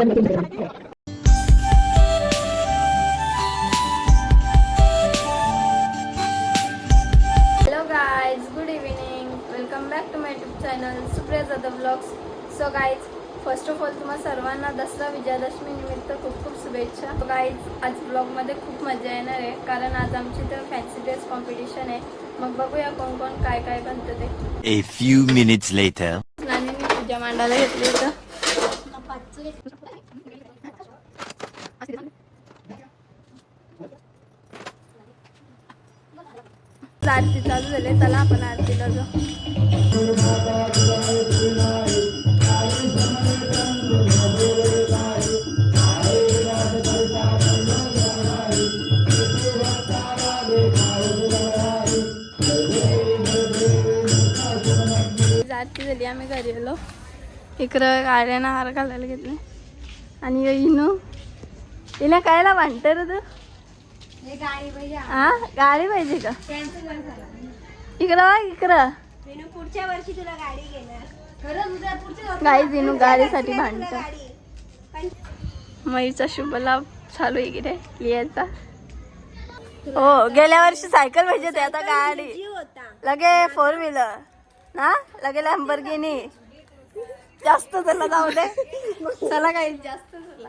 Hello guys good evening welcome back to my YouTube channel Supriya Jadhav blogs so guys first of all तुम्हाला सर्वांना दसरा विजयादशमी निमित्त खूप खूप शुभेच्छा. गाईज आज ब्लॉगमध्ये खूप मजा येणार आहे कारण आज आमची तर फॅन्सी ड्रेस कॉम्पिटिशन आहे. मग बघूया कोण कोण काय काय बनतं ते. A few minutes later. नानीने पूजा मांडायला घेतली होतं. आरती चालू झाली. चला आपण आरतीला जाऊ. आरती झाली. आम्ही घरी आलो. इकडं गाड्यानं हार घालायला घेतले. आणि इनू तिला कायला म्हणतं रे तू. हा गाडी पाहिजे का? इकडं इकडं. पुढच्या वर्षी तुला गाडी घेणार. गाई जिनू गाडीसाठी भांडत. मईचा शुभ लाभ चालू आहे इकडे लिहायचा. हो गेल्या वर्षी सायकल पाहिजे होती आता गाडी. लगे फोर व्हीलर ना? लगे लॅम्बरगिनी जास्त झाला जाऊ दे. चला काही जास्त झाला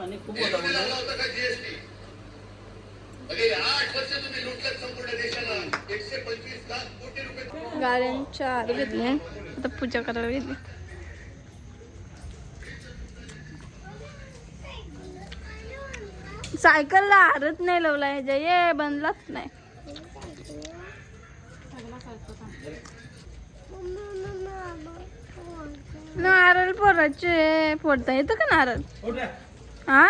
पोरार गाड्यांच्या आड घेतले. आता पूजा करायला घेतली सायकलला हारच नाही लावला ह्याच्या. ये बनलाच नाही. नारळ फोडायचे फोडता येतं का नारळ? हा?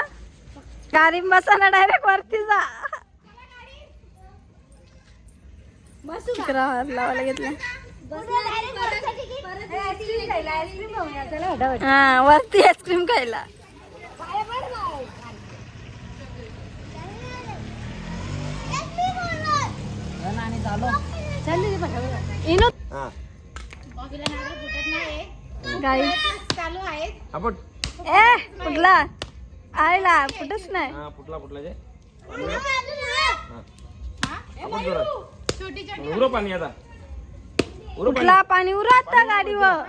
गाडी बसाना डायरेक्ट वरती जा. लावायला घेतला हा वरती आईस्क्रीम खायला. चालू आहे आपण ए कुठला आयला कुठंच नाही. हा फुटला फुटला जे. उरो पाणी आता. उरो पाणी. कुठला पाणी उरात गाडीवर?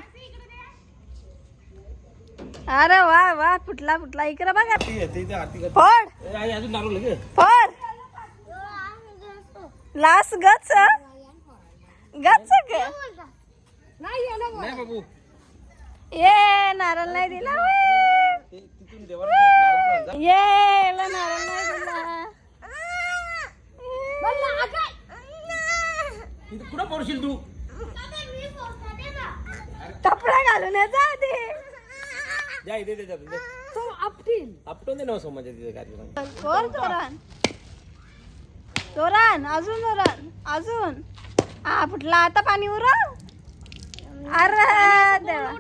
अरे वा वा फुटला फुटला. इकडे बघा. येते इथे आरती करते. फोड. ए, आई, अजून नारळ लगे फोड. लास गच गच ग. नाही बाबू. ये नारळ नाही दिला. ते तिथून देवाला नारळ पण आणजा. ये याला नारळ नाही दिला इथं कुठं पडशील तू? कपडा घालून आधी जा इथे दे जातो, दे. आपटून दे ना सोमाच्या तिथे कार्यक्रम. कोर जोरान जोरान अजून जोरान अजून. हा फुटला आता पाणी उर अरे देवा.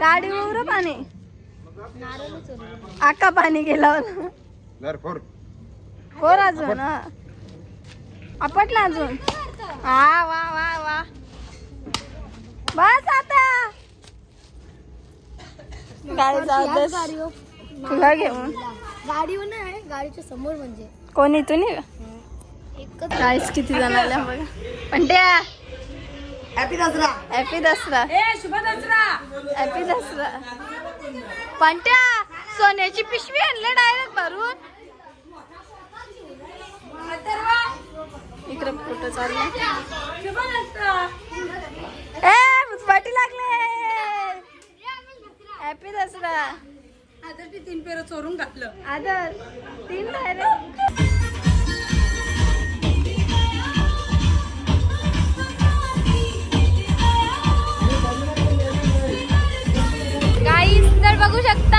गाडी उर पाणी. आका पाणी गेलं कोर अजून हा. आपटला अजून. हा वा वा वा. बस आता. गाडी जाऊ तुला घेऊन. गाडीवर नाही गाडीच्या समोर म्हणजे. कोण एकच. काहीच किती जण आल्या बघा. पण त्या happy Dasara happy Dasara happy Dasara पंट्या सोन्याची पिशवी आणले डायरेक्ट भरून. इकडे फोटो चालले ए पाठी लागले. हॅपी दसरा. तीन पेर चोरून घातलं. आदर. तीन डायरेक्ट. तर बघू शकता.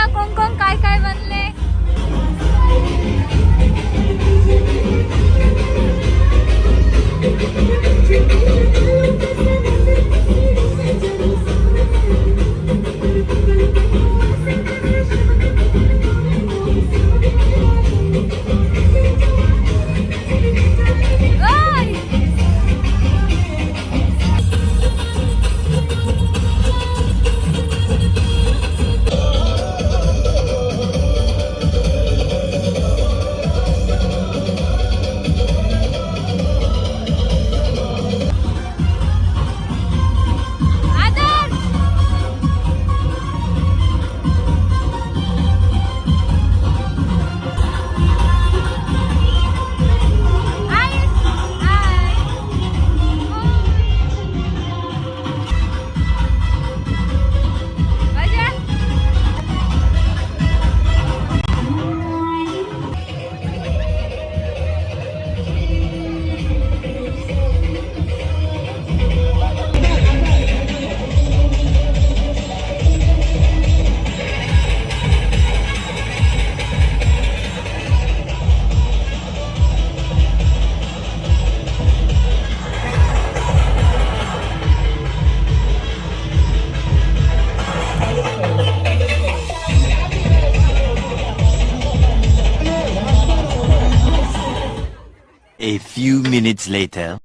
Minutes later.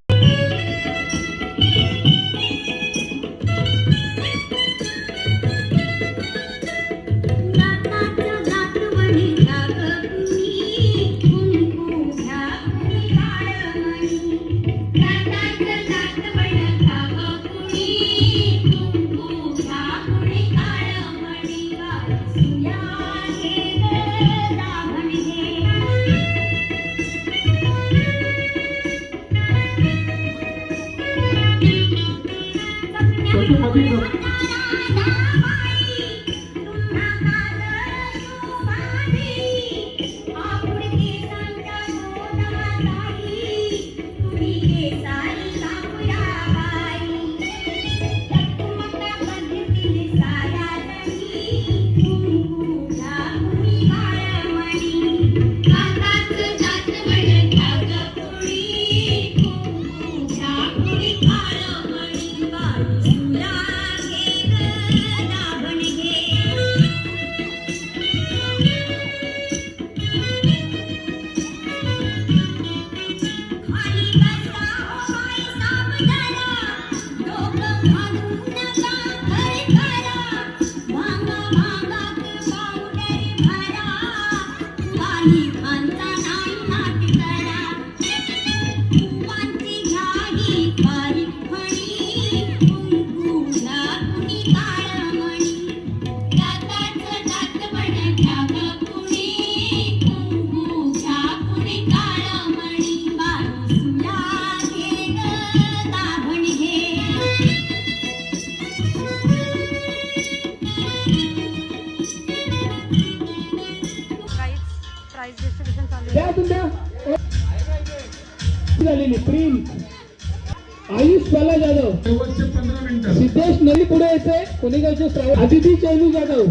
श्रावण आदिती चैनू जाधव.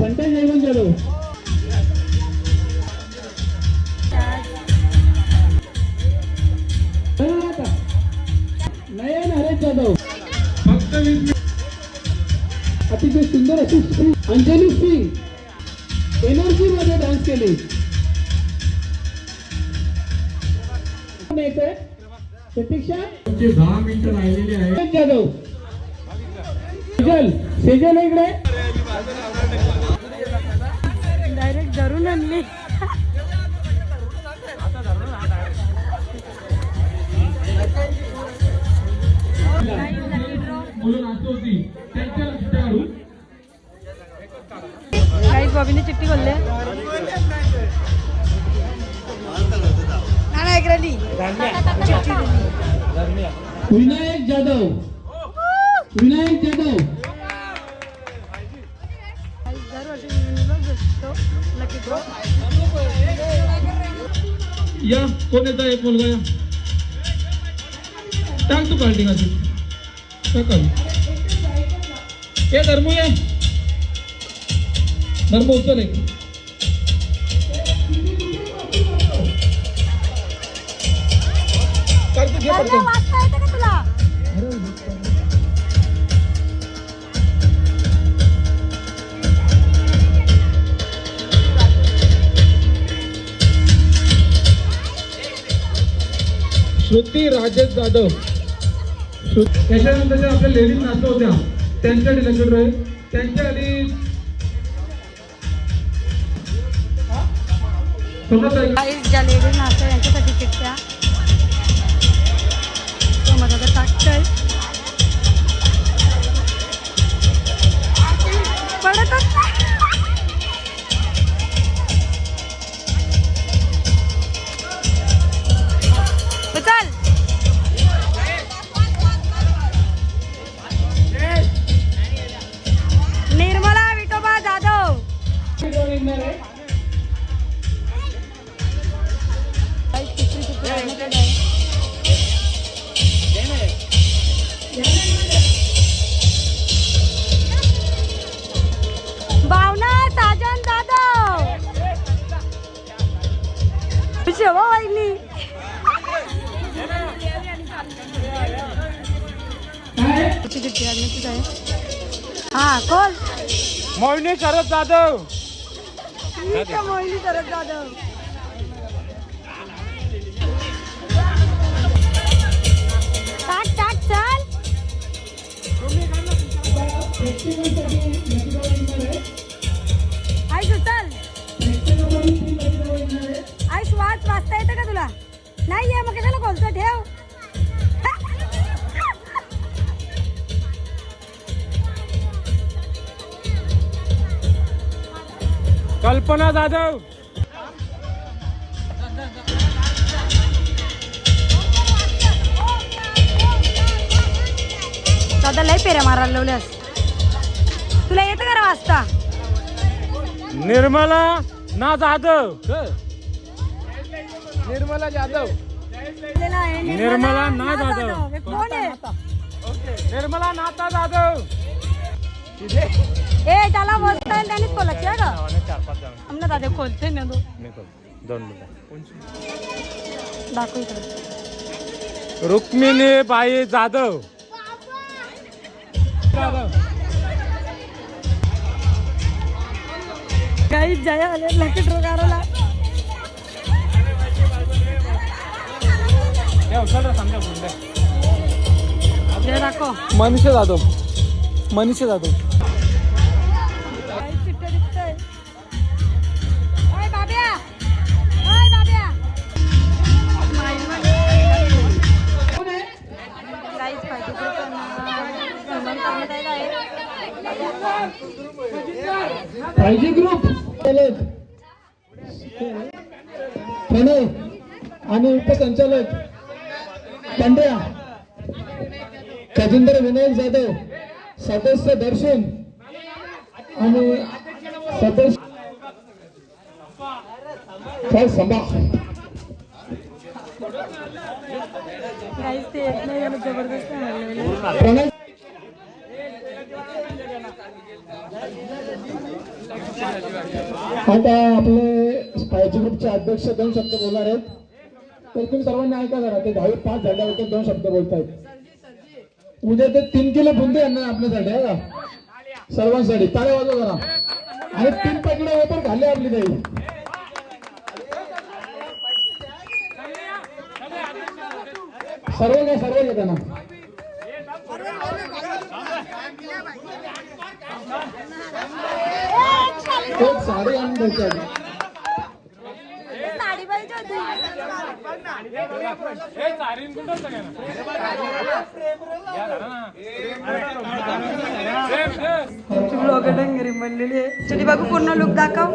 फंटा जयवंत जाधव. नयन हरेश जाधव. फक्त. अतिशय सुंदर अशी स्त्री अंजली सिंग एनर्जी मध्ये डान्स केली? प्रतीक्षा? दहा मिनिटं राहिलेली आहे जाधव. सेजल सेजल आहे इकडे. डायरेक्ट धरून आणली. काही बॉबीने चिठ्ठी खोलले. विनायक जाधव. विनायक जाधव. या कोण येत? एक मुलगा या. टाक तू पार्टी का टाकाल ये धर्मू या. धर्म उचल एक. करतो घे पटकन. श्रुती राजेश जाधव. त्याच्यानंतर आपल्या लेडीज नाचत होत्या त्यांच्या डिलेक्टेड आहे त्यांच्या आधी ज्या लेडीज नाचतात यांच्यासाठी चिठ्ठ्या तो माझा आता टाकतोय. पडतच निघणार आहे. भावना साजन जाधव शेवा वाहिली. हा कोण? मोहिनी शरद जाधव. मोहिनी करत जाधव टाक चाल. आयुष उचल. आयुष वाच वाचता येतं का तुला? नाही आहे मग कशाला खोलतो? ठेव. कल्पना जाधव. दादा लय पेऱ्या मारायला लावल्यास. तुला येतं का रे वाचता? निर्मला ना जाधव. निर्मला जाधव. निर्मला ना जाधव. कोण आहे? निर्मला नाता जाधव. ए त्याला वाचता येईल त्यानेच खोलायची आहे का? चार पाच जण. आमना दादा खोलते ना तो. मी करतो. दोन मिनिटं. दाखव इकडे. रुक्मिणी बाई जाधव. जाधव काही जया आले लकी ड्रॉ करायला उचल रे, समजा गुंडे. हे दाखव. मनीषा जाधव. मनीषा जाधव. पाहिजे ग्रुप प्रणय आणि उपसंचालक पांड्या. गजेंद्र विनायक जाधव. सदस्य दर्शन आणि सदस्य संभा जबरदस्त आता आपले पाहिजे ग्रुपचे अध्यक्ष दोन शब्द बोलणार आहेत. तर तुम्ही सर्वांनी ऐका जरा ते दहावी पाच झाल्यावर दोन शब्द बोलतायत. उद्या ते तीन किलो बुंदे आणणार आपल्यासाठी आहे का? सर्वांसाठी. ताळे वाजव जरा. आणि तीन पाकिट हे पण खाल्ले आपली काही सर्व काय सर्व घेताना एक साडी आणून द्यायची आधी. साडी पाहिजे होती हे चारीन गुंडच सगळ्यांना. या जरा ना. प्रेम, साडी आणून डंगरी बनलेली आहे. तुझी बाबू पूर्ण लुक दाखव.